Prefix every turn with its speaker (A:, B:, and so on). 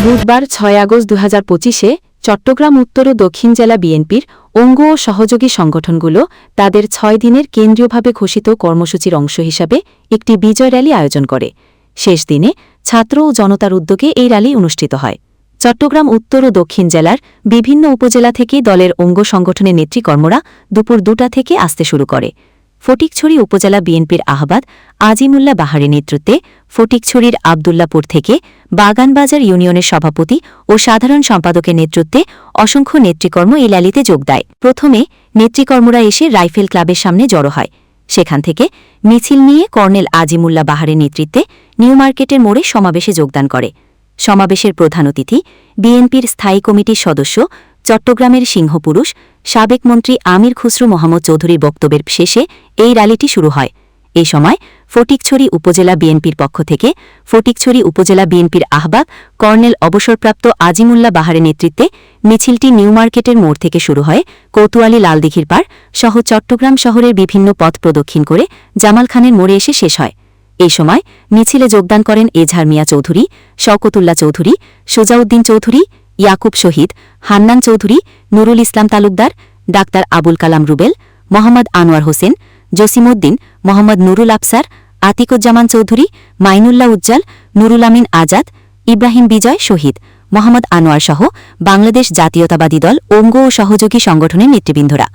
A: বুধবার ছয় আগস্ট দু হাজার পঁচিশে চট্টগ্রাম উত্তর ও দক্ষিণ জেলা বিএনপির অঙ্গ ও সহযোগী সংগঠনগুলো তাদের ছয় দিনের কেন্দ্রীয়ভাবে ঘোষিত কর্মসূচির অংশ হিসাবে একটি বিজয় র্যালি আয়োজন করে। শেষ দিনে ছাত্র ও জনতার উদ্যোগে এই র্যালি অনুষ্ঠিত হয়। চট্টগ্রাম উত্তর ও দক্ষিণ জেলার বিভিন্ন উপজেলা থেকে দলের অঙ্গ সংগঠনের নেতৃকর্মরা দুপুর দুটা থেকে আসতে শুরু করে। ফটিকছড়ি উপজেলা বিএনপির আহ্বাদ আজিমুল্লা বাহারের নেতৃত্বে ফটিকছড়ির আবদুল্লাপুর থেকে বাগানবাজার ইউনিয়নের সভাপতি ও সাধারণ সম্পাদকের নেতৃত্বে অসংখ্য নেতৃকর্ম এই র্যালিতে যোগ দেয়। প্রথমে নেতৃকর্মরা এসে রাইফেল ক্লাবের সামনে জড়ো হয়। সেখান থেকে মিছিল নিয়ে কর্নেল আজিমুল্লা বাহারের নেতৃত্বে নিউ মার্কেটের মোড়ে সমাবেশে যোগদান করে। সমাবেশের প্রধান অতিথি, বিএনপির স্থায়ী কমিটির সদস্য, চট্টগ্রামের সিংহপুরুষ, সাবেক মন্ত্রী আমির খুসরু মোহাম্মদ চৌধুরীর বক্তব্যের শেষে এই র্যালিটি শুরু হয়। এ সময় ফটিকছড়ি উপজেলা বিএনপির পক্ষ থেকে ফটিকছড়ি উপজেলা বিএনপির আহ্বাক কর্নেল অবসরপ্রাপ্ত আজিমুল্লা বাহারের নেতৃত্বে মিছিলটি নিউ মার্কেটের মোড় থেকে শুরু হয় কৌতুয়ালি লালদিঘির পার সহ চট্টগ্রাম শহরের বিভিন্ন পথ প্রদক্ষিণ করে জামাল খানের মোড়ে এসে শেষ হয়। এই সময় মিছিলে যোগদান করেন এঝার মিয়া চৌধুরী, শওকতুল্লাহ চৌধুরী, সোজাউদ্দিন চৌধুরী, ইয়াকুব শহীদ, হান্নান চৌধুরী, নুরুল ইসলাম তালুকদার, ডাক্তার আবুল কালাম রুবেল, মোহাম্মদ আনোয়ার হোসেন, জসিমউদ্দিন, মোহাম্মদ নুরুল আফসার, আতিকুজ্জামান চৌধুরী, মাইনুল্লাহ উজ্জ্বল, নুরুল আমিন আজাদ, ইব্রাহিম বিজয় শহীদ, মোহাম্মদ আনোয়ার সহ বাংলাদেশ জাতীয়তাবাদী দল, অঙ্গ ও সহযোগী সংগঠনের নেতৃবৃন্দরা।